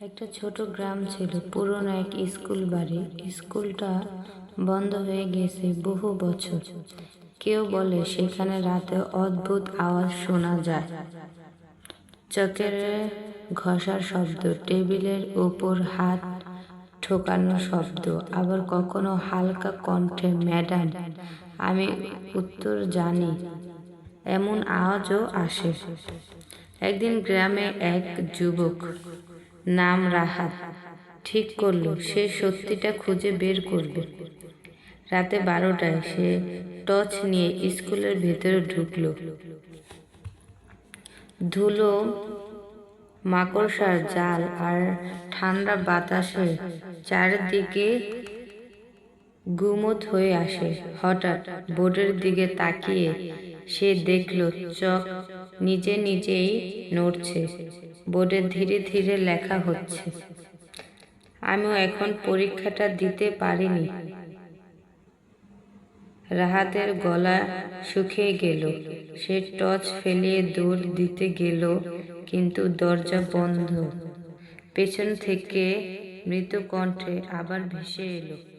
একটা ছোট গ্রাম ছিল, পুরনো এক স্কুল বাড়ি। স্কুলটা বন্ধ হয়ে গেছে বহু বছর। কেউ বলে সেখানে রাতে অদ্ভুত আওয়াজ শোনা যায়। চকের ঘষার শব্দ, টেবিলের ওপর হাত ঠোকানোর শব্দ, আবার কখনো হালকা কণ্ঠে, ম্যাডাম, আমি উত্তর জানি। এমন আওয়াজও আসে। একদিন গ্রামে এক যুবক নাম রাহাত। ঠিক করল, সে সত্যিটা খুঁজে বের করবে। রাতে বারোটায় সে টর্চ নিয়ে স্কুলের ভেতরে ঢুকলো। ধুলো, মাকড়সার জাল আর ঠান্ডা বাতাসে চারিদিকে গুমত হয়ে আসে। হঠাৎ বোর্ডের দিকে তাকিয়ে সে দেখল, চক নিজে নিজেই নড়ছে। বোর্ডে ধীরে ধীরে লেখা হচ্ছে, আমিও এখন পরীক্ষাটা দিতে পারিনি। রাহাতের গলা শুকিয়ে গেল। সে টর্চ ফেলিয়ে দৌড় দিতে গেল, কিন্তু দরজা বন্ধ। পেছন থেকে মৃত কণ্ঠে আবার ভেসে এলো।